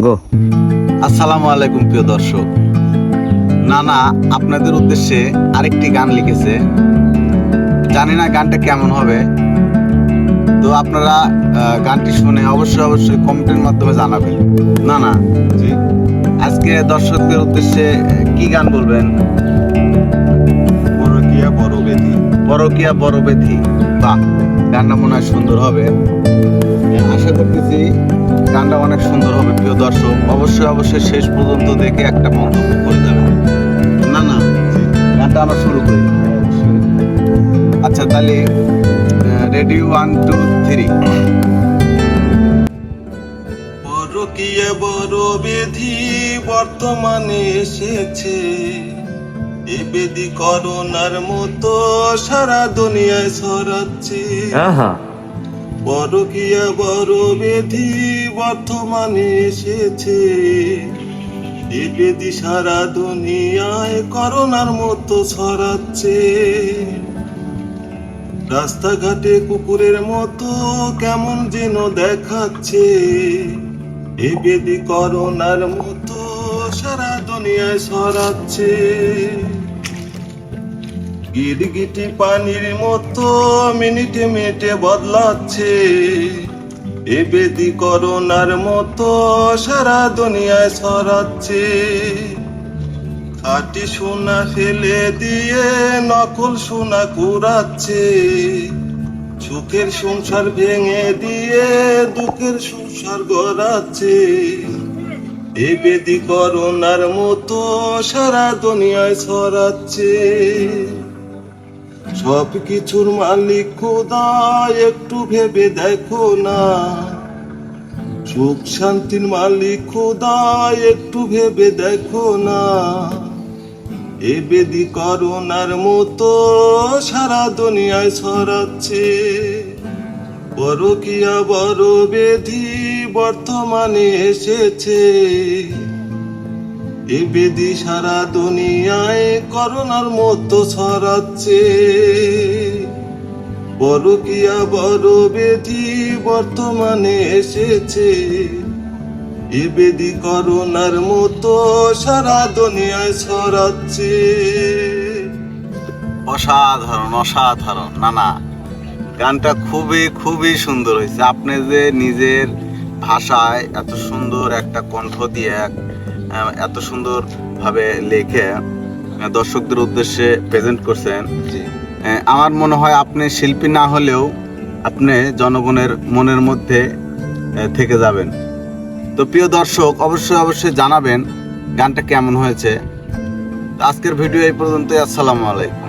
গো। আসসালামু আলাইকুম প্রিয় দর্শক। নানা আপনাদের উদ্দেশ্যে আরেকটি গান লিখেছে। জানি না গানটা কেমন হবে। তো আপনারা গানটি শুনে অবশ্যই অবশ্যই কমেন্টের মাধ্যমে জানাবেন। না না জি। আজকে দর্শকদের উদ্দেশ্যে কি গান বলবেন? পরকিয়া বড় বেদি পরকিয়া বড় বেধি। বাহ গানটা মনে হয় সুন্দর হবে। আশা করতেছি গানটা অনেক সুন্দর হবে প্রিয় দর্শক। অবশ্যই অবশ্যই শেষ পর্যন্ত দেখে একটা মন্তব্য করে যাবেন না না গানটা আমরা শুরু করি। আচ্ছা তাহলে রেডি ওয়ান টু থ্রি। পরকিয়া বড় বেধি বর্তমানে এসেছে। এ বেদি করোনার মতো সারা দুনিয়ায় ছড়াচ্ছে। আহা পরকিয়া বড় বেধি বর্তমানে এসেছে। এ বেদি সারা দুনিয়ায় করোনার মতো ছড়াচ্ছে। রাস্তাঘাটে কুকুরের মতো কেমন যেন দেখাচ্ছে। এ বেদি করোনার মতো সারা দুনিয়ায় ছড়াচ্ছে। গিরগিটি পানির মতো মিনিটে মিনিটে বদলাচ্ছে। এ বেদি করোনার মতো সারা দুনিয়ায় ছড়াচ্ছে। খাটি সোনা ফেলে দিয়ে নকল সোনা কুড়াচ্ছে। সুখের সংসার ভেঙে দিয়ে দুঃখের সংসার গড়াচ্ছে। এ বেদি করোনার মতো সারা দুনিয়ায় ছড়াচ্ছে। সব কিছুর মালিক খোদা, একটু ভেবে দেখো না। সুখ শান্তির মালিক খোদা, একটু ভেবে দেখো না। এ বেদি করোনার মতো সারা দুনিয়ায় ছড়াচ্ছে। পরকিয়া বড় বেধি বর্তমানে এসেছে। এ বেদি সারা দুনিয়ায় করোনার মতো ছড়াচ্ছে। পরকিয়া বড় বেধি বর্তমানে এসেছে। এ বেদি করোনার মতো সারা দুনিয়ায় ছড়াচ্ছে। অসাধারণ অসাধারণ। না না, গানটা খুবই খুবই সুন্দর হয়েছে। আপনি যে নিজের ভাষায় এত সুন্দর একটা কণ্ঠ দিয়ে এত সুন্দর ভাবে লেখে দর্শকদের উদ্দেশ্যে প্রেজেন্ট করছেন। আমার মনে হয় আপনি শিল্পী না হলেও আপনি জনগণের মনের মধ্যে থেকে যাবেন। তো প্রিয় দর্শক অবশ্যই অবশ্যই জানাবেন গানটা কেমন হয়েছে। আজকের ভিডিও এই পর্যন্তই আসসালামু আলাইকুম।